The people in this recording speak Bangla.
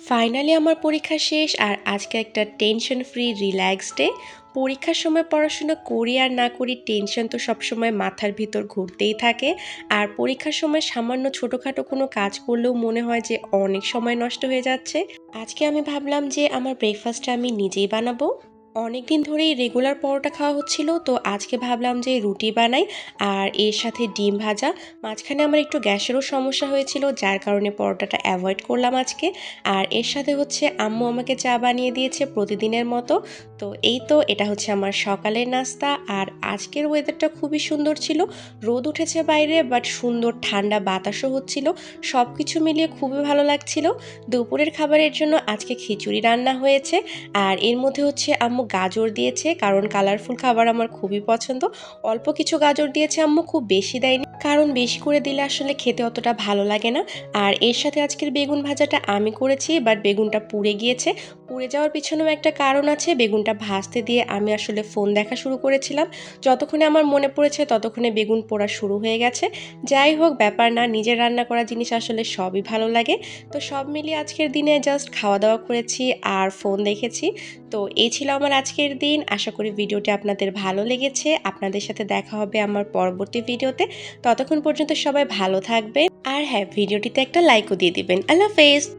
ফাইনালি আমার পরীক্ষা শেষ আর আজকে একটা টেনশন ফ্রি রিল্যাক্স ডে পরীক্ষার সময় পড়াশোনা করি আর না করি টেনশন তো সবসময় মাথার ভিতর ঘুরতেই থাকে। আর পরীক্ষার সময় সামান্য ছোটোখাটো কোনো কাজ করলেও মনে হয় যে অনেক সময় নষ্ট হয়ে যাচ্ছে। আজকে আমি ভাবলাম যে আমার ব্রেকফাস্টটা আমি নিজেই বানাবো। অনেক দিন ধরেই রেগুলার পরোটা খাওয়া হচ্ছিল, তো আজকে ভাবলাম যে রুটি বানাই আর এর সাথে ডিম ভাজা। মাঝখানে আমার একটু গ্যাসেরও সমস্যা হয়েছিল, যার কারণে পরোটাটা অ্যাভয়েড করলাম আজকে। আর এর সাথে হচ্ছে আম্মু আমাকে চা বানিয়ে দিয়েছে প্রতিদিনের মতো তো এই তো এটা হচ্ছে আমার সকালের নাস্তা। আর আজকের ওয়েদারটা খুবই সুন্দর ছিল। রোদ উঠেছে বাইরে বাট সুন্দর ঠান্ডা বাতাসও হচ্ছিল। সব কিছু মিলিয়ে খুবই ভালো লাগছিল। দুপুরের খাবারের জন্য আজকে খিচুড়ি রান্না হয়েছে। আর এর মধ্যে হচ্ছে আম্মু গাজর দিয়েছে, কারণ কালারফুল খাবার আমার খুবই পছন্দ। অল্প কিছু গাজর দিয়েছে আম্মু, খুব বেশি দেয়নি। কারণ বেশি করে দিলে আসলে খেতে অতটা ভালো লাগে না। আর এর সাথে আজকের বেগুন ভাজাটা আমি করেছি বাট বেগুনটা পুড়ে গিয়েছে। পুড়ে যাওয়ার পিছনেও একটা কারণ আছে, বেগুনটা ভাজতে দিয়ে আমি আসলে ফোন দেখা শুরু করেছিলাম। যতক্ষণে আমার মনে পড়েছে ততক্ষণে বেগুন পোড়া শুরু হয়ে গেছে। যাই হোক, ব্যাপার না, নিজের রান্না করা জিনিস আসলে সবই ভালো লাগে। তো সব মিলিয়ে আজকের দিনে জাস্ট খাওয়া দাওয়া করেছি আর ফোন দেখেছি। তো এই ছিল আমার আজকের দিন। আশা করি ভিডিওটি আপনাদের ভালো লেগেছে। আপনাদের সাথে দেখা হবে আমার পরবর্তী ভিডিওতে। ততক্ষণ পর্যন্ত সবাই ভালো থাকবেন। আর হ্যাঁ ভিডিওটিতে একটা লাইকও দিয়ে দিবেন। আল্লাহ হাফেজ!